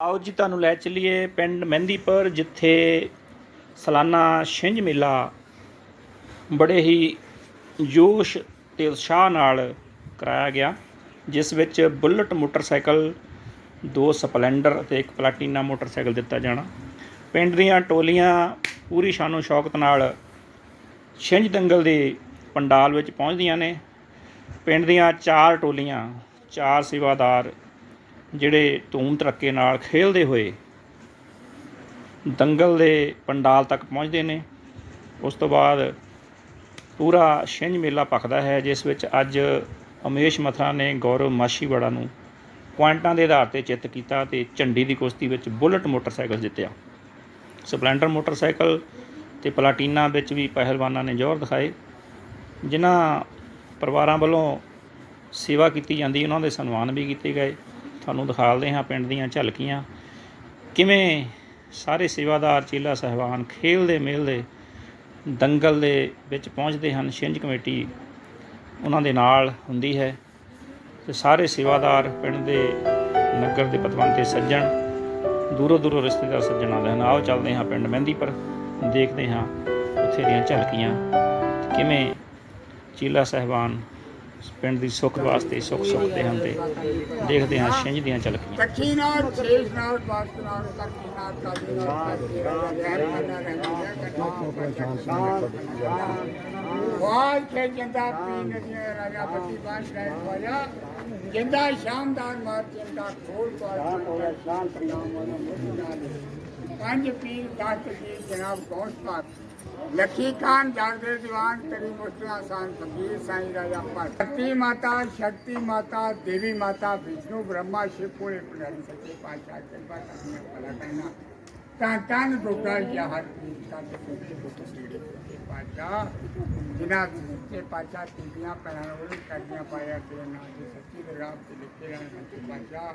ਆਓ ਜੀ ਤੁਹਾਨੂੰ ਲੈ ਚੱਲੀਏ ਪਿੰਡ ਮਹਿੰਦੀਪੁਰ, ਜਿੱਥੇ ਸਾਲਾਨਾ ਛਿੰਝ ਮੇਲਾ ਬੜੇ ਹੀ ਜੋਸ਼ ਤੇ ਉਤਸ਼ਾਹ ਨਾਲ ਕਰਾਇਆ ਗਿਆ, ਜਿਸ ਵਿੱਚ ਬੁਲਟ ਮੋਟਰਸਾਈਕਲ, ਦੋ ਸਪਲੈਂਡਰ ਅਤੇ ਇੱਕ ਪਲਾਟੀਨਾ ਮੋਟਰਸਾਈਕਲ ਦਿੱਤਾ ਜਾਣਾ। ਪਿੰਡ ਦੀਆਂ ਟੋਲੀਆਂ ਪੂਰੀ ਸ਼ਾਨੋ ਸ਼ੌਕਤ ਨਾਲ ਛਿੰਝ ਦੰਗਲ ਦੇ ਪੰਡਾਲ ਵਿੱਚ ਪਹੁੰਚਦੀਆਂ ਨੇ। ਪਿੰਡ ਦੀਆਂ ਚਾਰ ਟੋਲੀਆਂ, ਚਾਰ ਸੇਵਾਦਾਰ ਜਿਹੜੇ ਧੂਮ ਧੜੱਕੇ ਨਾਲ ਖੇਲਦੇ ਹੋਏ ਦੰਗਲ ਦੇ ਪੰਡਾਲ ਤੱਕ ਪਹੁੰਚਦੇ ਨੇ, ਉਸ ਤੋਂ ਬਾਅਦ ਪੂਰਾ ਛਿੰਝ ਮੇਲਾ ਭਖਦਾ ਹੈ, ਜਿਸ ਵਿੱਚ ਅੱਜ ਅਮੇਸ਼ ਮਥਰਾ ਨੇ ਗੌਰਵ ਮਾਸ਼ੀਵਾੜਾ ਨੂੰ ਪੁਆਇੰਟਾਂ ਦੇ ਆਧਾਰ ਤੇ ਚਿੱਤ ਕੀਤਾ ਤੇ ਝੰਡੀ ਦੀ ਕੁਸ਼ਤੀ ਵਿੱਚ ਬੁਲਟ ਮੋਟਰਸਾਈਕਲ ਜਿੱਤਿਆ। ਸਪਲੈਂਡਰ ਮੋਟਰਸਾਈਕਲ ਤੇ ਪਲਾਟੀਨਾ ਵਿੱਚ ਵੀ ਪਹਿਲਵਾਨਾਂ ਨੇ ਜ਼ੋਰ ਦਿਖਾਏ, ਜਿਨ੍ਹਾਂ ਪਰਿਵਾਰਾਂ ਵੱਲੋਂ ਸੇਵਾ ਕੀਤੀ ਜਾਂਦੀ, ਉਹਨਾਂ ਦੇ ਸਨਮਾਨ ਵੀ ਕੀਤੇ ਗਏ। ਤੁਹਾਨੂੰ ਦਿਖਾਲਦੇ ਹਾਂ ਪਿੰਡ ਦੀਆਂ ਝਲਕੀਆਂ। ਕਿਵੇਂ ਸਾਰੇ ਸੇਵਾਦਾਰ ਚੇਲਾ ਸਹਿਬਾਨ ਖੇਲਦੇ ਮੇਲਦੇ ਦੰਗਲ ਦੇ ਵਿੱਚ ਪਹੁੰਚਦੇ ਹਨ, ਛਿੰਝ ਕਮੇਟੀ ਉਹਨਾਂ ਦੇ ਨਾਲ ਹੁੰਦੀ ਹੈ ਤੇ ਸਾਰੇ ਸੇਵਾਦਾਰ ਪਿੰਡ ਦੇ ਨਗਰ ਦੇ ਪਤਵੰਤੇ ਸੱਜਣ, ਦੂਰੋਂ ਦੂਰੋਂ ਰਿਸ਼ਤੇਦਾਰ ਸੱਜਣ ਆਉਂਦੇ ਹਨ। ਆਓ ਚੱਲਦੇ ਹਾਂ ਪਿੰਡ ਮਹਿੰਦੀਪੁਰ ਦੇਖਦੇ ਹਾਂ ਉੱਥੇ ਦੀਆਂ ਝਲਕੀਆਂ। ਕਿਵੇਂ ਚੀਲਾ ਸਹਿਬਾਨ ਪਿੰਡ ਦੀ ਸੁੱਖ ਵਾਸਤੇ ਸੁੱਖ ਸੁੱਖਦੇ ਹਨ ਤੇ ਦੇਖਦੇ ਹਾਂ ਛਿੰਝ ਦੀਆਂ ਝਲਕੀਆਂ ਨਾਲ ਛੇਸ਼ ਨਾਲ ਬਾਤ ਨਾਲ ਕੱਠੀ ਨਾਲ ਕਾਲੀ ਨਾਲ ਵਾਹ ਕੇ ਜੰਦਾ ਪੀ ਨਦੀਆਂ ਰਾਜਾ ਬੱਤੀ ਬਾਸ਼ ਰਹਿ ਵਾਲਾ ਜਿੰਦਾ ਸ਼ਾਨਦਾਰ ਮਾਰ ਜਿੰਦਾ ਖੋਲ ਪਾਰ ਸ਼ਾਂਤ ਨਾਮ ਵਾਲਾ ਪੰਜ ਪੀਰ ਦਾਤ ਜੀ ਜਨਾਬ ਗੌਸ ਪਾਕ ਲੱਖੀ ਖਾਨ ਜਾਗਦੇ ਦੀਵਾਨ ਤੇਰੀ ਮੁਸ਼ਕਲਾਂ ਆਸਾਨ, ਫਕੀਰ ਸਾਈਂ ਰਾਜਾ ਪਰ ਸ਼ਕਤੀ ਮਾਤਾ ਸ਼ਕਤੀ ਮਾਤਾ, ਦੇਵੀ ਮਾਤਾ, ਵਿਸ਼ਨੂੰ, ਬ੍ਰਹਮਾ, ਸ਼ਿਵ ਕੋਲੇ ਪੁਜਾਰੀ ਸੱਚੇ ਪਾਤਸ਼ਾਹ, ਕਿਰਪਾ ਕਰਨੀ। ਭਲਾ ਕਹਿਣਾ ਤਾਂ ਤਨ ਦੁੱਗਾ ਯਾਰ ਤਾਂ ਤੇ ਦੁੱਖ ਸੀੜੇ ਸੱਚੇ ਪਾਤਸ਼ਾਹ। ਜਿਨ੍ਹਾਂ ਸੱਚੇ ਪਾਤਸ਼ਾਹ ਤੀਆਂ ਪੈਰਾਂ ਨੂੰ ਕਰਦੀਆਂ ਪਾਇਆ ਤੇ ਨਾ ਦੀ ਸੱਚੀ ਦੇ ਰਾਹ ਤੇ ਲਿਖੇ ਰਹਿਣ, ਸੱਚੇ ਪਾਤਸ਼ਾਹ।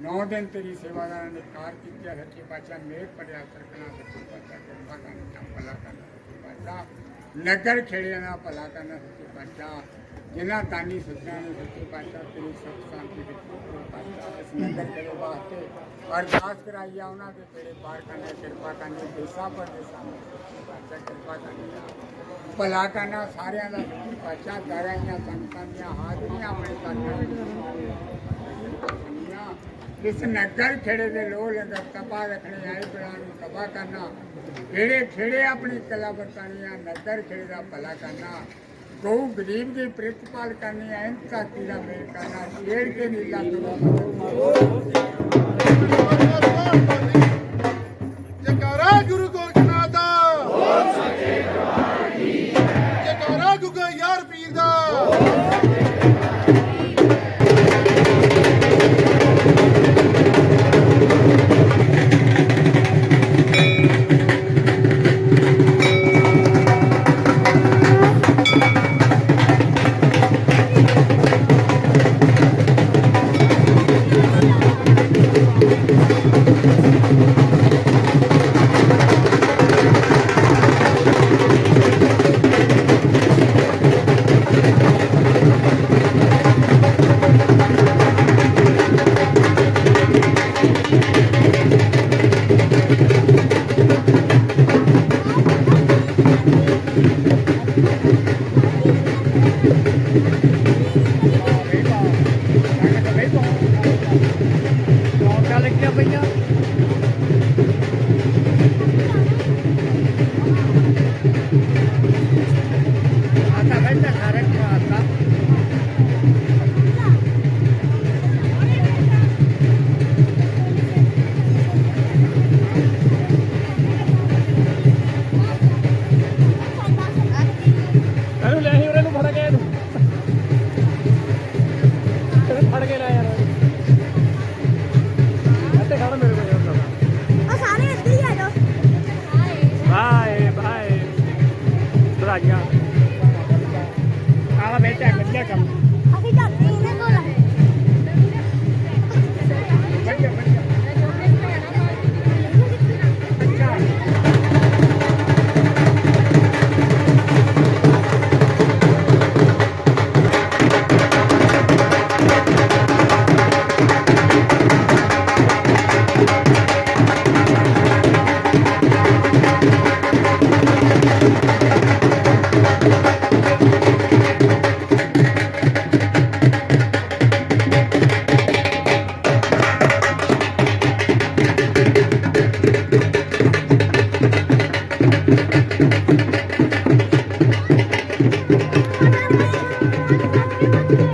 ਨੌ ਦਿਨ ਤੇਰੀ ਸੇਵਾਦਾਰਾਂ ਨੇ ਕਾਰ ਕੀਤੀ ਹੈ ਸੱਚੇ ਪਾਤਸ਼ਾਹ ਮੇਰ ਪੜਿਆ ਸਰਕਣਾ ਸੱਚੇ ਪਾਤਸ਼ਾਹ ਕਿਰਪਾ ਕਰਨਾ ਭਲਾ ਕਰਨਾ ਸੱਚੇ ਪਾਤਸ਼ਾਹ ਨਗਰ ਖੇੜਿਆਂ ਦਾ ਭਲਾ ਕਰਨਾ ਸੱਚੇ ਪਾਤਸ਼ਾਹ ਜਿਨ੍ਹਾਂ ਦਾਨੀ ਸੱਚਿਆਂ ਨੇ ਸੱਚੇ ਪਾਤਸ਼ਾਹ ਤੇਰੀ ਸੁਖ ਸ਼ਾਂਤੀ ਦਿੱਤੀ ਪਾਤਸ਼ਾਹ ਇਸ ਨਗਰ ਦੇ ਵਾਸਤੇ ਅਰਦਾਸ ਕਰਾਈ ਆ ਉਹਨਾਂ ਦੇ ਤੇਰੇ ਪਾਰ ਕਰਨਾ ਕਿਰਪਾ ਕਰਨੀ, ਦੇਸਾਂ ਪਰ ਦੇਸਾਂ ਪਾਤਸ਼ਾਹ ਕਿਰਪਾ ਕਰਨੀ ਭਲਾ ਕਰਨਾ ਸਾਰਿਆਂ ਦਾ ਸੱਚੇ ਪਾਤਸ਼ਾਹ ਦਾਰਾਈਆਂ ਸੰਗਤਾਂ ਦੀਆਂ ਹਾਜ਼ਰੀਆਂ ਆਪਣੇ ਕਰਨਾ ਇਸ ਨਗਰ ਖੇੜੇ ਦੇ ਲੋਹ ਲੰਗਰ ਤਪਾ ਰੱਖਣੇ, ਆਏ ਪਿਆਰ ਨੂੰ ਤਪਾ ਕਰਨਾ। ਖੇੜੇ ਖੇੜੇ ਆਪਣੀ ਕਲਾ ਵਰਤਾਨੀਆਂ ਨਗਰ ਖੇੜੇ ਦਾ ਭਲਾ ਕਰਨਾ। ਗਊ ਗਰੀਬ ਦੀ ਪ੍ਰਿਤਪਾਲ ਕਰਨੀ ਹੈ ਇੰਤਾ ਕੀੜਾ ਮੇਲ ਕਰਨਾ। ਸ਼ੇਰ ਕੇ ਨੀਲਾ ਜਕਾਰਾ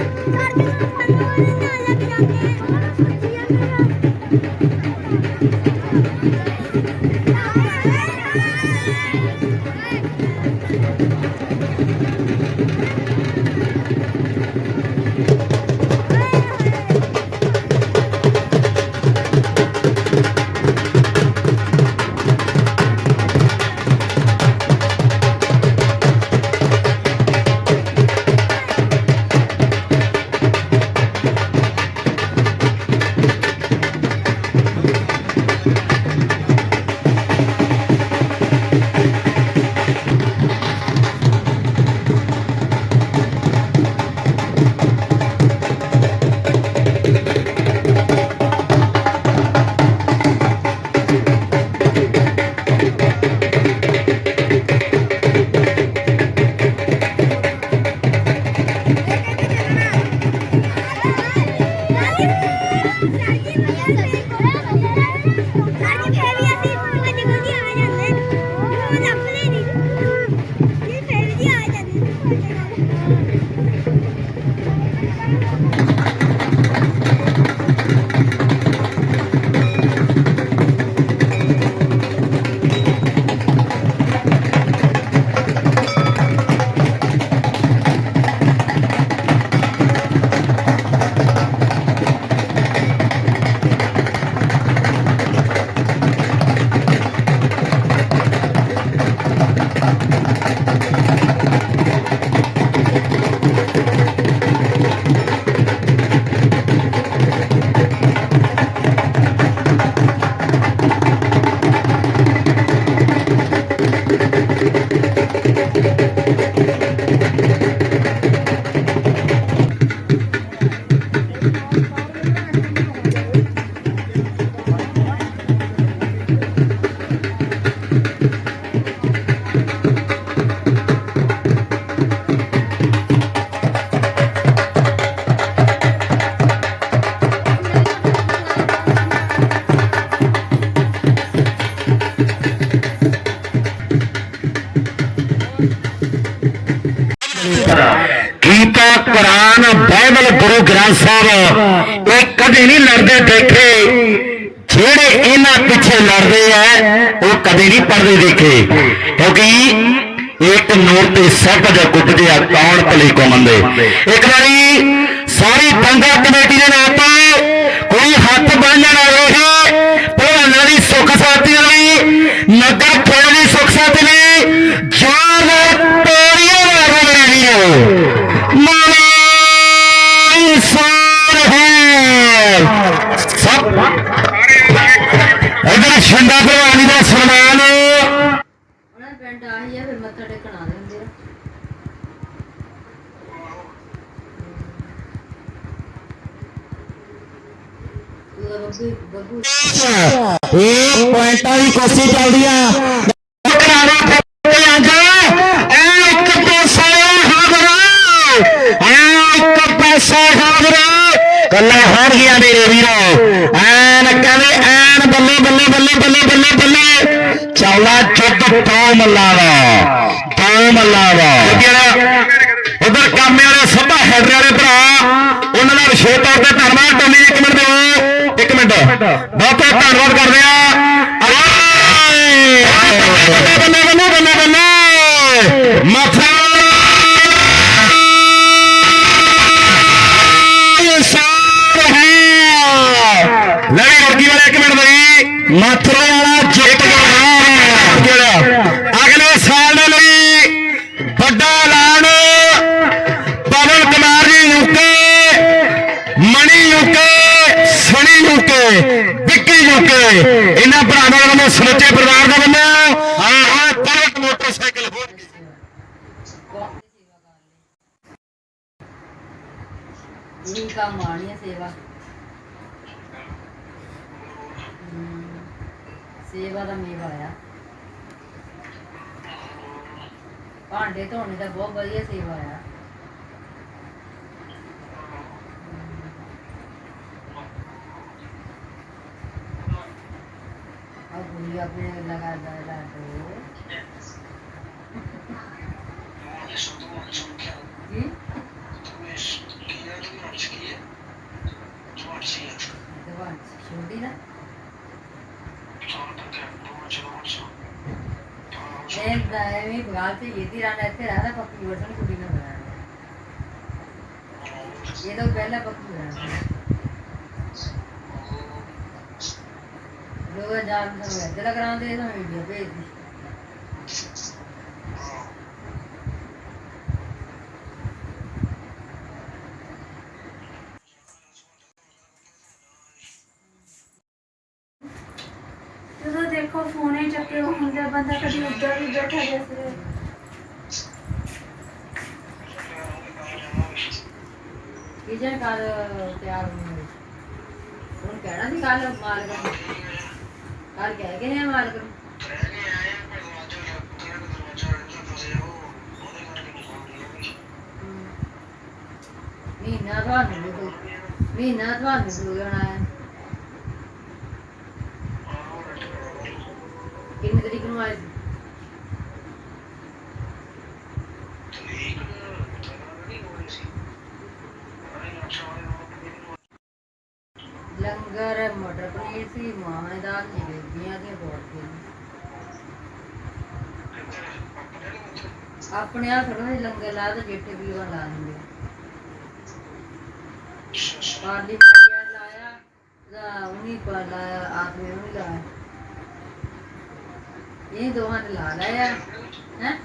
ਘਰ ਦੇ ਨਾਲ ਸਾਨੂੰ ਨਹੀਂ ਨਾਲ ਲੱਗ ਜਾਂਦੇ Thank you. ਗੁਰੂ ਗ੍ਰੰਥ ਸਾਹਿਬ, ਇਹ ਕਦੇ ਨਹੀਂ ਲੜਦੇ ਦੇਖੇ। ਜਿਹੜੇ ਇਹਨਾਂ ਪਿੱਛੇ ਲੜਦੇ ਆ, ਉਹ ਕਦੇ ਨਹੀਂ ਪੜਦੇ ਦੇਖੇ। ਕਿਉਂਕਿ ਇੱਕ ਨੂਰ ਤੇ ਸਭ ਦਾ ਕੁੱਟਦੇ ਆ, ਕੌਣ ਭਲੇ ਕੋ ਮੰਦੇ ਇੱਕ ਵਾਰੀ ਸਾਰੀ ਪੰਗਾ ਕਮੇਟੀ ਦੇ ਨਾਂ ਤੇ ਕੋਈ ਹੱਥ ਬੰਨਣ ਆਏ ਹੈ ਭਲਵਾਨਾਂ ਦੀ ਸੁੱਖ ਸਾਥੀ ਲਈ ਨਗਰ ਪਿੰਡ ਦੀ ਸੁੱਖ ਸਾਥੀ ਲਈ ਜਾਨ ਤੋੜੀਆਂ ਮਾਰੋ ਮੇਰੇ ਵੀਰੋ। ਮਾਰੇ ਇਨਸਾਨ ਹੈ ਸਭ। ਇਧਰ ਛੰਡਾ ਭਲਵਾਨੀ ਦਾ ਸਨਮਾਨ। ਉਹਨਾਂ ਦੇ ਪਿੰਡ ਆਹੀ ਆ ਫਿਰ ਮੱਥਾ ਟੇਕਣ ਆ ਜਾਂਦੇ ਆ। ਤੂੰ ਤਾਂ ਬੱਬੂ ਬੱਬੂ ਇਹ ਪੁਆਇੰਟਾਂ ਦੀ ਕੋਸ਼ਿਸ਼ ਚੱਲਦੀ ਆ ਕਰਾਣਾ ਫੱਟੇ ਆਂਗਾ ਐ ਇੱਕ ਪੈਸਾ ਹਾਜ਼ਰਾ ਐ ਇੱਕ ਪੈਸਾ ਹਾਜ਼ਰਾ ਕੱਲਾ ਹਾਰ ਗਿਆ ਮੇਰੇ ਵੀਰੋ ਐਨ ਕਹਿੰਦੇ ਐਨ ਬੱਲੇ ਬੱਲੇ ਬੱਲੇ ਬੱਲੇ ਬੱਲੇ ਬੱਲੇ ਚੌਲਾ ਚੁੱਪ ਤੋਂ ਮੱਲਾਵਾ ਤੋਂ ਮੱਲਾਵਾ ਉਧਰ ਕਾਮੇ ਵਾਲੇ ਸਭਾ ਹੈਡਰ ਵਾਲੇ ਭਰਾ, ਉਹਨਾਂ ਦਾ ਵਿਸ਼ੇਸ਼ ਤੌਰ ਤੇ ਧੰਨਵਾਦ ਟੋਨੀ ਇੱਕ ਮਿੰਟ ਦਿਓ, ਇੱਕ ਮਿੰਟ। ਬਹੁਤ ਬਹੁਤ ਧੰਨਵਾਦ ਕਰਦੇ ਆ। ਆਏ! ਬੱਲੇ ਬੱਲੇ ਬੱਲੇ ਬੱਲੇ ਬੱਲੇ ਮਥਾ ਇਨਸਾਨ ਹੈ ਵਾਲੇ ਇੱਕ ਮਿੰਟ ਬਈ। ਮਥਰਾ ਸਮੁੱਚੇ ਪਰਿਵਾਰ ਦਾ ਵੱਲੋਂ ਹਾਂ। ਹਾਂ ਪਲਟ ਮੋਟਰਸਾਈਕਲ ਹੋਣਗੇ ਕੰਮ ਆਣੀ ਆ ਸੇਵਾ। ਸੇਵਾ ਦਾ ਮੇਵਾ ਆ। ਭਾਂਡੇ ਧੋਣੇ ਦਾ ਬਹੁਤ ਵਧੀਆ ਸੇਵਾ ਆ। ਆ ਗੁਰੀ ਆਪਣੇ ਲਗਾ ਦਾ ਲਾਡੋ ਜੀ ਦਵਾਨ ਛੋਟੀ ਨਾ ਇਹ ਤਾਂ ਐਵੇਂ ਬਗਾਲ ਤੇ ਯੇਦੀ ਰਾਣਾ ਇੱਥੇ ਰਹਿਦਾ ਪੱਕੀ ਵਰਸਨ ਕੁੜੀ ਨਾ ਬਣਾ ਇਹ ਤਾਂ ਪਹਿਲਾਂ ਪੱਕੀ ਬਣਾ ਲੋਗ ਜਾਣ ਤੋਂ ਇੱਧਰ ਕਰਾਉਂਦੇ ਤਾਂ ਵੀਡੀਓ ਭੇਜਦੀ ਜਦੋਂ ਦੇਖੋ ਫੋਨੇ ਚੱਕੇ ਹੁੰਦਾ ਬੰਦਾ ਕਦੀ ਉੱਧਰ ਵੀ ਬੈਠਾ ਦਿਸ ਰਿਹਾ ਕਿਜਨ ਕਰ ਤਿਆਰ ਹੋਣੀ ਹੁਣ ਕਹਿਣਾ ਕਹਿ ਗਏ ਨੇ ਮਾਲਕ ਨੂੰ? ਮਹੀਨਾ ਤੁਹਾਨੂੰ ਵੀ ਕੋਈ ਮਹੀਨਾ ਤੁਹਾਨੂੰ ਵੀ ਹੋਣਾ ਹੈ। ਕਿੰਨੀ ਤਰੀਕ ਨੂੰ ਆਏ ਆਪਣੇ ਆ ਥੋੜਾ ਜਿਹਾ ਲੰਗਰ ਲਾ ਤੇ ਜੇਠੇ ਵੀ ਉਹ ਲਾ ਦਿੰਦੇ ਪਾਰਲੀ ਮਾਰੀਆ ਲਾਇਆ ਦਾ ਉਨੀ ਪਾ ਲਾਇਆ ਆਦਮੀ ਨੂੰ ਲਾਇਆ। ਇਹ ਦੋਹਾਂ ਨੇ ਲਾ ਲਿਆ। ਹੈ?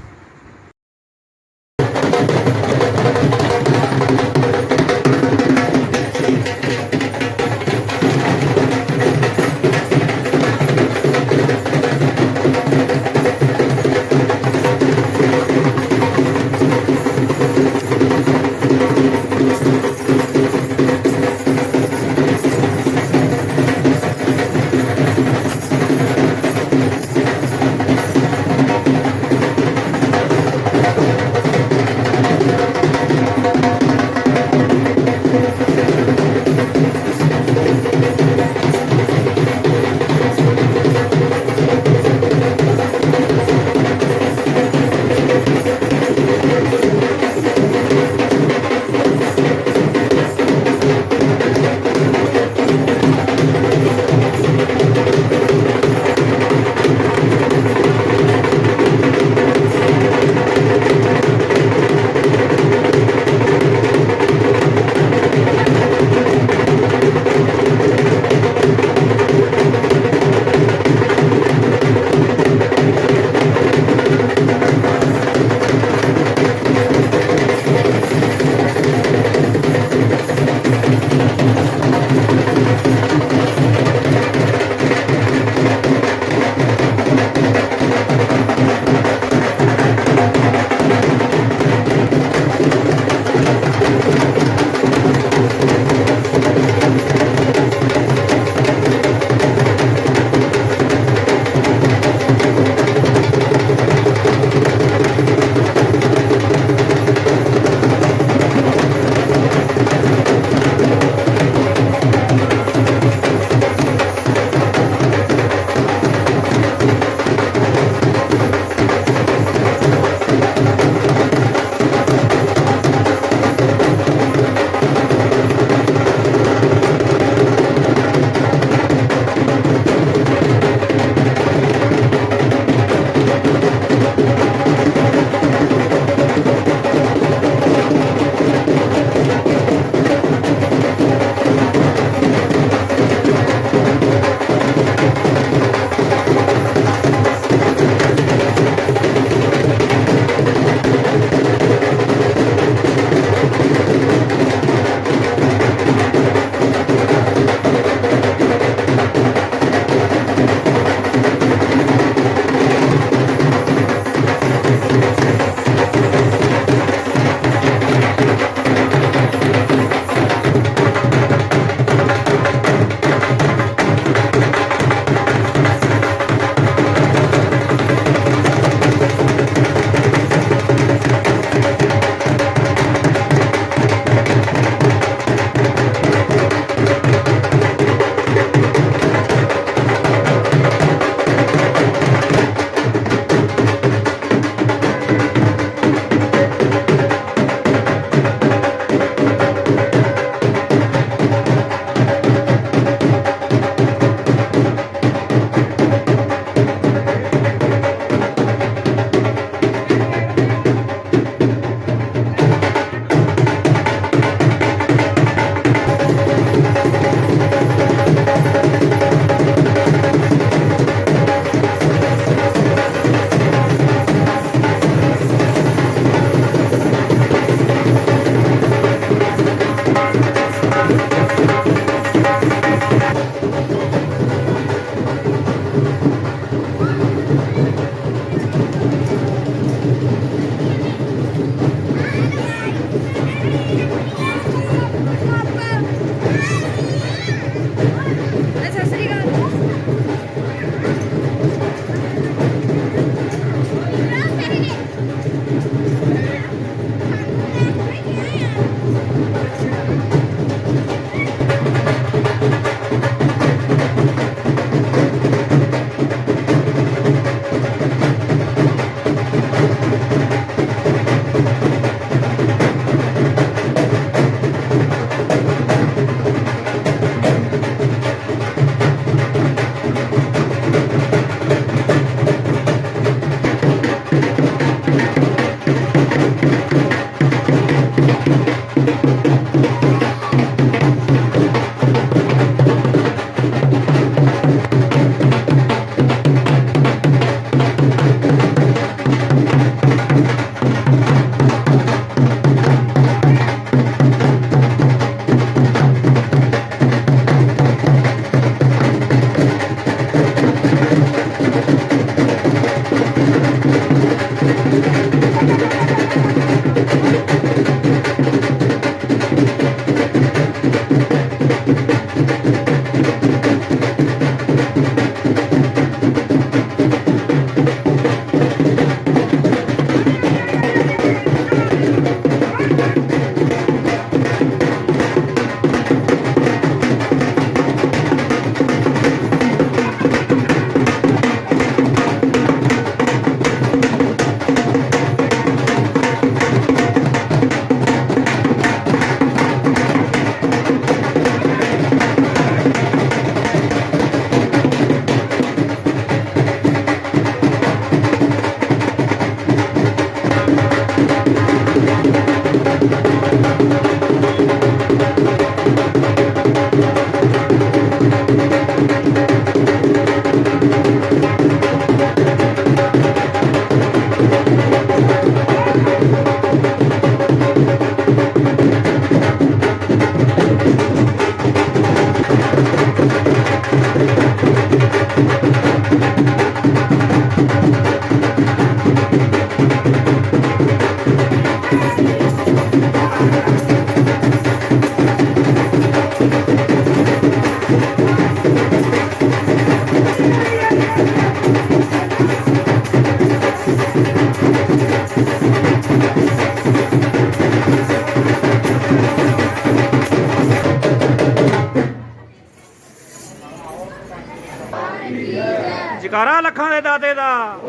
ਜਕਾਰਾ ਲੱਖਾਂ ਦੇ ਦਾਤੇ ਦਾ।